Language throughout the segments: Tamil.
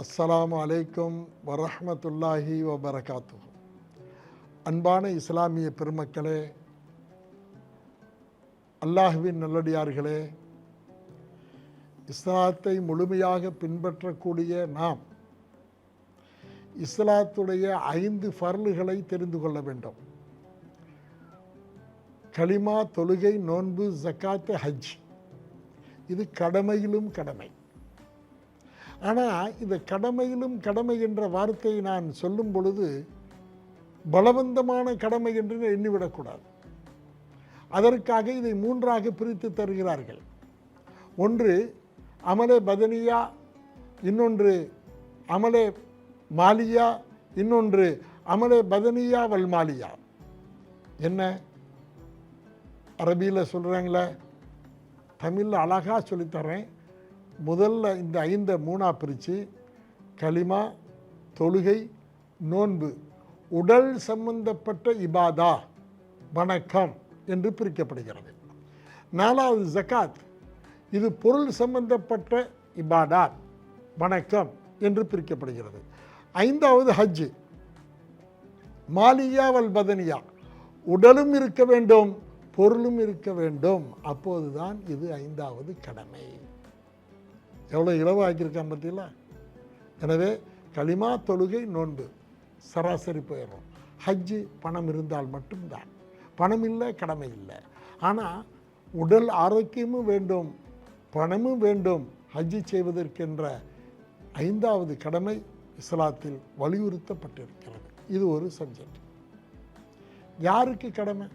அஸ்ஸலாமு அலைக்கும் வரஹமத்துல்லாஹி வபரகாத்து அன்பான இஸ்லாமிய பெருமக்களே அல்லாஹுவின் நல்லடியார்களே இஸ்லாத்தை முழுமையாக பின்பற்றக்கூடிய நாம் இஸ்லாத்துடைய ஐந்து ஃபர்லுகளை தெரிந்து கொள்ள வேண்டும். களிமா தொழுகை நோன்பு ஜக்காத்து ஹஜ். இது கடமையிலும் கடமை. ஆனால் இந்த கடமையிலும் கடமை என்ற வார்த்தையை நான் சொல்லும் பொழுது பலவந்தமான கடமை என்று எண்ணிவிடக்கூடாது. அதற்காக இதை மூன்றாக பிரித்து தருகிறார்கள். ஒன்று அமலே பதனியா இன்னொன்று அமலே மாலியா இன்னொன்று அமலே பதனியா வல் மாலியா. என்ன? அரபியில் சொல்கிறாங்களே தமிழில் அழகாக சொல்லித்தரேன் முதல்ல இந்த ஐந்தை மூணாக பிரித்து களிமா தொழுகை நோன்பு உடல் சம்பந்தப்பட்ட இபாதா வணக்கம் என்று பிரிக்கப்படுகிறது. நாலாவது ஜக்காத் இது பொருள் சம்பந்தப்பட்ட இபாதா வணக்கம் என்று பிரிக்கப்படுகிறது. ஐந்தாவது ஹஜ்ஜு மாலியா வல் பதனியா உடலும் இருக்க வேண்டும் பொருளும் இருக்க வேண்டும். அப்போதுதான் இது ஐந்தாவது கடமை. எவ்வளோ இலவாக்கியிருக்கான் பார்த்தீங்களா எனவே களிமா தொழுகை நோன்பு சராசரி போயிடும் ஹஜ்ஜு பணம் இருந்தால் மட்டும்தான். பணம் இல்லை கடமை இல்லை. ஆனால் உடல் ஆரோக்கியமும் வேண்டும் பணமும் வேண்டும் ஹஜ்ஜு செய்வதற்கென்ற ஐந்தாவது கடமை இஸ்லாத்தில் வலியுறுத்தப்பட்டிருக்கிறது. இது ஒரு சப்ஜெக்ட். யாருக்கு கடமை?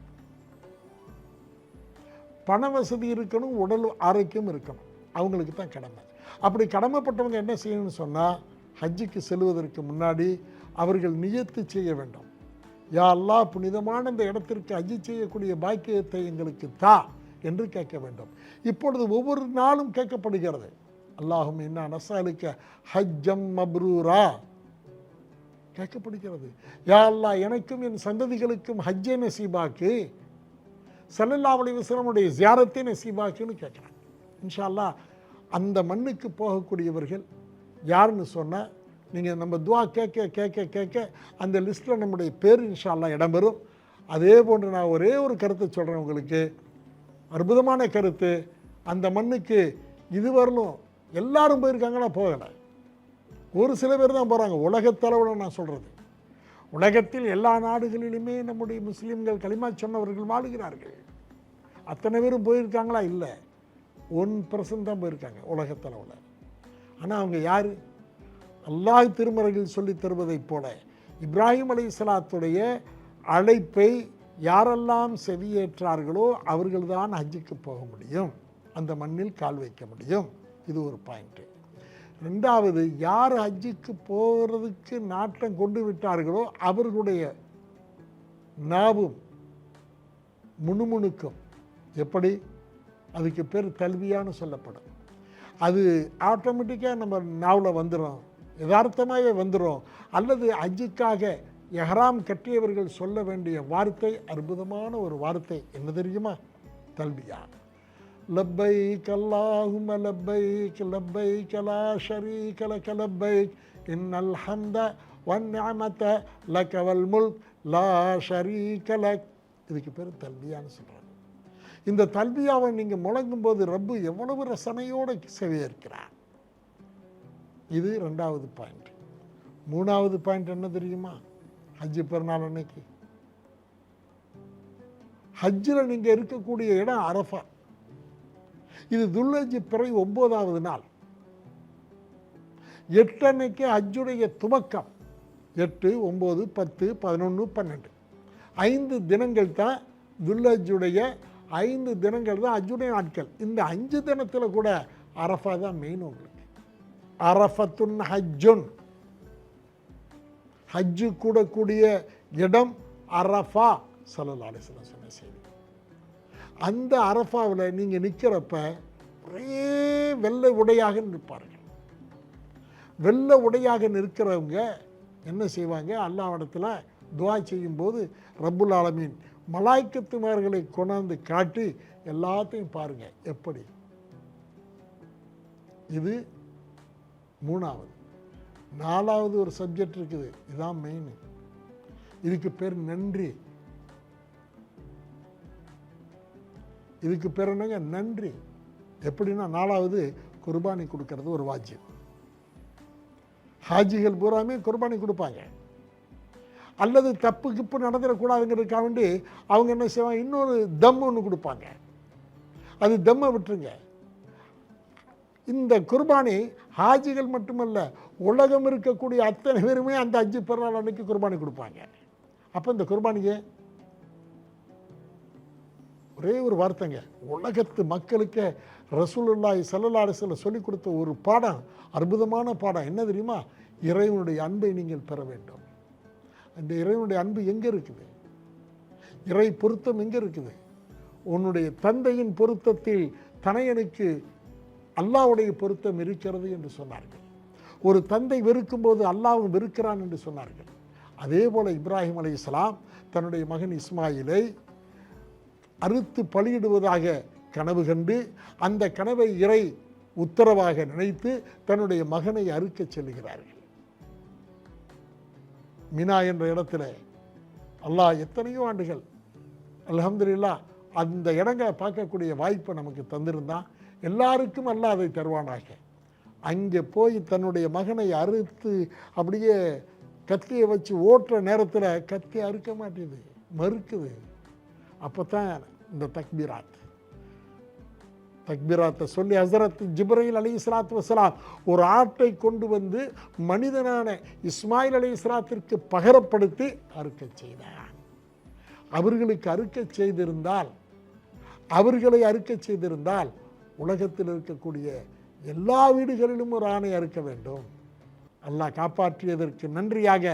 பண வசதி இருக்கணும் உடல் ஆரோக்கியம் இருக்கணும். அவங்களுக்கு தான் கடமை. அப்படி கடமைப்பட்டவங்க என்ன செய்யணும்னு சொன்னால் ஹஜ்ஜுக்கு செல்வதற்கு முன்னாடி அவர்கள் நியத்து செய்ய வேண்டும். யா அல்லாஹ் புனிதமான இந்த இடத்திற்கு ஹஜ்ஜு செய்யக்கூடிய பாக்கியத்தை எங்களுக்கு தா என்று கேட்க வேண்டும். இப்பொழுது ஒவ்வொரு நாளும் கேட்கப்படுகிறது. அல்லாஹும் என்ன நசாலிக்க ஹஜ்ஜம் மப்ரூரா? கேட்கப்படுகிறது. யா அல்லாஹ் எனக்கும் என் சந்ததிகளுக்கும் ஹஜ்ஜை நசீபாக்கு சல்லல்லா அலி வஸ்லமுடைய ஜியாரத்தை நசீபாக்குன்னு கேட்குறாங்க இன்ஷா அல்லாஹ் அந்த மண்ணுக்கு போகக்கூடியவர்கள் யாருன்னு சொன்னால் நீங்கள் நம்ம துவா கேட்க கேட்க கேட்க அந்த லிஸ்ட்டில் நம்முடைய பேர் இன்ஷால்லாம் இடம்பெறும். அதே போன்று நான் ஒரே ஒரு கருத்தை சொல்கிறேன் உங்களுக்கு. அற்புதமான கருத்து. அந்த மண்ணுக்கு இதுவரையிலும் எல்லாரும் போயிருக்காங்கன்னா போகலை. ஒரு சில பேர் தான் போகிறாங்க உலகத்தளவில் நான் சொல்கிறது உலகத்தில் எல்லா நாடுகளிலுமே நம்முடைய முஸ்லீம்கள் களிமா சொன்னவர்கள் வாழுகிறார்கள். அத்தனை பேரும் போயிருக்காங்களா? இல்லை. ஒன் பர்சன்ட் தான் போயிருக்காங்க உலகத்தளவில் ஆனால் அவங்க யார்? அல்லாஹ் திருமறையில் சொல்லி தருவதைப் போல இப்ராஹிம் அலி இஸ்லாத்துடைய அழைப்பை யாரெல்லாம் செவியேற்றார்களோ அவர்கள்தான் ஹஜ்ஜுக்கு போக முடியும். அந்த மண்ணில் கால் வைக்க முடியும். இது ஒரு பாயிண்ட்டு ரெண்டாவது யார் ஹஜ்ஜுக்கு போகிறதுக்கு நாட்டம் கொண்டு விட்டார்களோ அவர்களுடைய நாவும் முணுமுணுக்கும். எப்படி? அதுக்கு பேர் தல்வியான்னு சொல்லப்படும். அது ஆட்டோமேட்டிக்காக நம்ம நாவில் வந்துடும் யதார்த்தமாகவே வந்துடும் அல்லது அஜிக்காக எஹராம் கட்டியவர்கள் சொல்ல வேண்டிய வார்த்தை அற்புதமான ஒரு வார்த்தை என்ன தெரியுமா? கல்வியா. லப்பை அல்லாஹும லப்பை லப்பை கலா ஷரீக கல கலப்பை இன்னல் ஹம்த வன் நிஅமத லக வல் முல்க் லா ஷரி கல இதுக்கு பேர் தல்வியான்னு சொல்கிறாங்க இந்த தல்வியாவை நீங்கள் முழங்கும் போது ரப்பு எவ்வளவு ரசனையோடு செவியேற்கிறார்? இது ரெண்டாவது பாயிண்ட் மூணாவது பாயிண்ட் என்ன தெரியுமா? ஹஜ்ஜு பெருநாள் அன்னைக்கு. ஹஜ்ஜில் நீங்கள் இருக்கக்கூடிய இடம் அரஃபா. இது துல்லஜி பிறை ஒம்போதாவது நாள். எட்டன்னைக்கு ஹஜ்ஜுடைய துவக்கம். எட்டு ஒம்பது பத்து பதினொன்று பன்னெண்டு. ஐந்து தினங்கள் தான் துல்லஜுடைய ஐந்து தினங்கள் தான் அஜுனை நாட்கள் இந்த அஞ்சு தினத்தில் கூட அரஃபா தான் மெயின் உங்களுக்கு. அரஃபத்துன் ஹஜ்ஜுன். ஹஜ்ஜு கூடக்கூடிய இடம் அரஃபா சல்லா அலிஸ்லாம் சொன்ன செய்தி. அந்த அரஃபாவில் நீங்கள் நிற்கிறப்ப ஒரே வெள்ளை உடையாக நிற்பார்கள். வெள்ளை உடையாக நிற்கிறவங்க என்ன செய்வாங்க? அல்லாவிடத்தில் துவா செய்யும்போது ரப்புல் ஆலமீன் மலாய்க்கத்துமார்களை கொண்டாந்து காட்டி எல்லாத்தையும் பாருங்க. எப்படி? இது மூணாவது. நாலாவது ஒரு சப்ஜெக்ட் இருக்குது. இதுதான் மெயின் இதுக்கு பேர் நன்றி. இதுக்கு பேர் என்னங்க? நன்றி. எப்படின்னா நாலாவது குர்பானி கொடுக்கறது ஒரு வாஜ்யம். ஹாஜிகள் பூராமே குர்பானி கொடுப்பாங்க. அல்லது தப்பு கிப்பு நடந்துடக்கூடாதுங்கிறதுக்காக வேண்டி அவங்க என்ன செய்வாங்க? இன்னொரு தம் ஒன்று கொடுப்பாங்க. அது தம்மை விட்டுருங்க. இந்த குர்பானி ஹாஜிகள் மட்டுமல்ல உலகம் இருக்கக்கூடிய அத்தனை பேருமே அந்த அஞ்சு பிறநாள் அன்னைக்கு குர்பானி கொடுப்பாங்க. அப்போ இந்த குர்பானிக்கு ஒரே ஒரு வார்த்தைங்க. உலகத்து மக்களுக்கு ரசூலுல்லாய் ஸல்லல்லாஹு சொல்லிக் கொடுத்த ஒரு பாடம் அற்புதமான பாடம். என்ன தெரியுமா? இறைவனுடைய அன்பை நீங்கள் பெற வேண்டும். அந்த இறைவனுடைய அன்பு எங்கே இருக்குது? இறை பொருத்தம் எங்கே இருக்குது? உன்னுடைய தந்தையின் பொருத்தத்தில் தனையனுக்கு அல்லாவுடைய பொருத்தம் இருக்கிறது என்று சொன்னார்கள். ஒரு தந்தை வெறுக்கும்போது அல்லாவும் வெறுக்கிறான் என்று சொன்னார்கள். அதே போல் இப்ராஹிம் அலைஹிஸ்ஸலாம் தன்னுடைய மகன் இஸ்மாயிலை அறுத்து பலியிடுவதாக கனவு கண்டு அந்த கனவை இறை உத்தரவாக நினைத்து தன்னுடைய மகனை அறுக்கச் செல்கிறார்கள். மினா என்ற இடத்துல அல்லாஹ் எத்தனையோ ஆண்டுகள் அலமதுல்லா அந்த இடங்களை பார்க்கக்கூடிய வாய்ப்பை நமக்கு தந்திருந்தான் எல்லாருக்கும் அல்லாஹ் அதை தருவானாக. அங்கே போய் தன்னுடைய மகனை அறுத்து அப்படியே கத்தியை வச்சு ஓட்டுற நேரத்தில் கத்தி அறுக்க மாட்டேது மறுக்குது. அப்போ தான் இந்த தக்பீராத். தக்பீராத்தை சொல்லி ஹசரத் ஜிப்ரஹில் அலி இஸ்லாத்து வசலாம் ஒரு ஆட்டை கொண்டு வந்து மனிதனான இஸ்மாயில் அலி இஸ்லாத்திற்கு பகரப்படுத்தி அறுக்கச் செய்தான். அவர்களுக்கு அறுக்க செய்திருந்தால் அவர்களை அறுக்க செய்திருந்தால் உலகத்தில் இருக்கக்கூடிய எல்லா வீடுகளிலும் ஒரு ஆணை அறுக்க வேண்டும். அல்லாஹ் காப்பாற்றியதற்கு நன்றியாக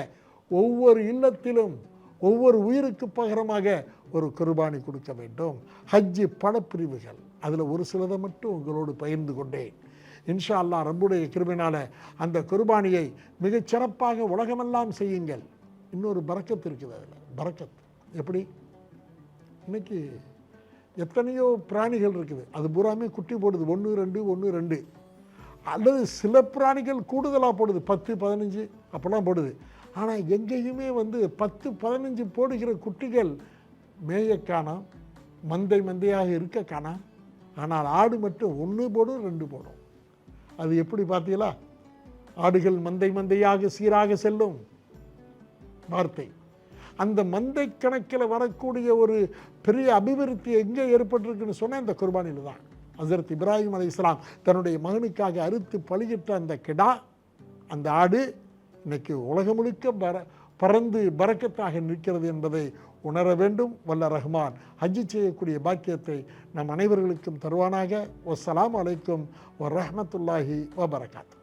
ஒவ்வொரு இல்லத்திலும் ஒவ்வொரு உயிருக்கு பகரமாக ஒரு குர்பானி கொடுக்க வேண்டும். ஹஜ்ஜி பணப்பிரிவுகள். அதில் ஒரு சிலதை மட்டும் உங்களோடு பகிர்ந்து கொண்டேன். இன்ஷா அல்லாஹ் ரப்புடைய கிருபினால் அந்த குர்பானியை மிகச் சிறப்பாக உலகமெல்லாம் செய்யுங்கள். இன்னொரு பரக்கத்து இருக்குது அதில். பறக்கத் எப்படி? இன்னைக்கு எத்தனையோ பிராணிகள் இருக்குது. அது பூராமே குட்டி போடுது. ஒன்று ரெண்டு ஒன்று ரெண்டு. அல்லது சில பிராணிகள் கூடுதலாக போடுது. பத்து பதினஞ்சு அப்போல்லாம் போடுது. ஆனால் எங்கேயுமே வந்து பத்து பதினஞ்சு போடுகிற குட்டிகள் மேய காணோம் மந்தை மந்தையாக இருக்க காணாம். ஆனால் ஆடு மட்டும் ஒன்று போடும் ரெண்டு போடும். அது எப்படி பார்த்தீங்களா? ஆடுகள் மந்தை மந்தையாக சீராக செல்லும் வார்த்தை. அந்த மந்தை கணக்கில் வரக்கூடிய ஒரு பெரிய அபிவிருத்தி எங்கே ஏற்பட்டிருக்குன்னு சொன்னால் இந்த குர்பானியில் தான். ஹசரத் இப்ராஹிம் அலி இஸ்லாம் தன்னுடைய மகனுக்காக அறுத்து பலியிட்ட அந்த கிடா அந்த ஆடு இன்னைக்கு உலகம் முழுக்க பர பறந்து பறக்கத்தாக நிற்கிறது என்பதை உணர வேண்டும் வல்ல ரஹ்மான். ஹஜ்ஜு செய்யக்கூடிய பாக்கியத்தை நம் அனைவர்களுக்கும் தருவானாக. ஒஸ்லாம் அலைக்கும் ரஹமத்துல்லாஹி வபரகாத்து